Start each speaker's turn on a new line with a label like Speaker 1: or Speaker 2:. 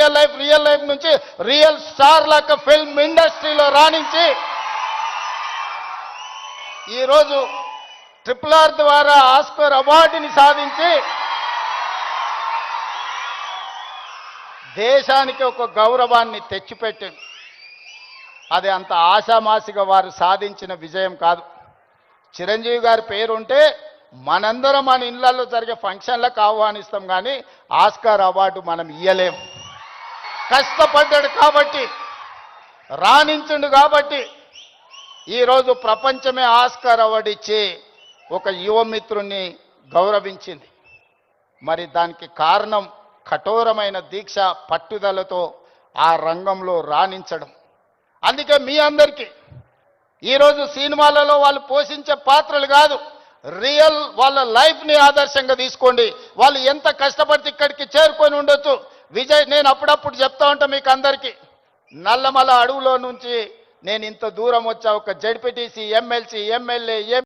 Speaker 1: Real life real life నుంచి real star లాగా film ఇండస్ట్రీలో రాణించి ఈరోజు ట్రిపుల్ ఆర్ ద్వారా ఆస్కర్ అవార్డుని సాధించి దేశానికి ఒక గౌరవాన్ని తెచ్చిపెట్టింది. అది అంత ఆశామాసిగా వారు సాధించిన విజయం కాదు. చిరంజీవి గారి పేరుంటే మనందరం మన ఇళ్ళలో జరిగే ఫంక్షన్లకు ఆహ్వానిస్తాం కానీ ఆస్కార్ అవార్డు మనం ఇయ్యలేము కష్టపడ్డాడు కాబట్టి రాణించుండు కాబట్టి ఈరోజు ప్రపంచమే ఆస్కార్ అవార్డు ఇచ్చి ఒక యువమిత్రుణ్ణి గౌరవించింది. మరి దానికి కారణం కఠోరమైన దీక్ష పట్టుదలతో ఆ రంగంలో రాణించడం. అందుకే మీ అందరికీ ఈరోజు సినిమాలలో వాళ్ళు పోషించే పాత్రలు కాదు రియల్ వాళ్ళ లైఫ్ని ఆదర్శంగా తీసుకోండి. వాళ్ళు ఎంత కష్టపడితే ఇక్కడికి చేరుకొని ఉండొచ్చు. విజయ్ నేను అప్పుడప్పుడు చెప్తా ఉంటా మీకు అందరికీ నల్లమల అడవులో నుంచి నేను ఇంత దూరం వచ్చా ఒక జడ్పీటీసీ ఎమ్మెల్సీ ఎమ్మెల్యే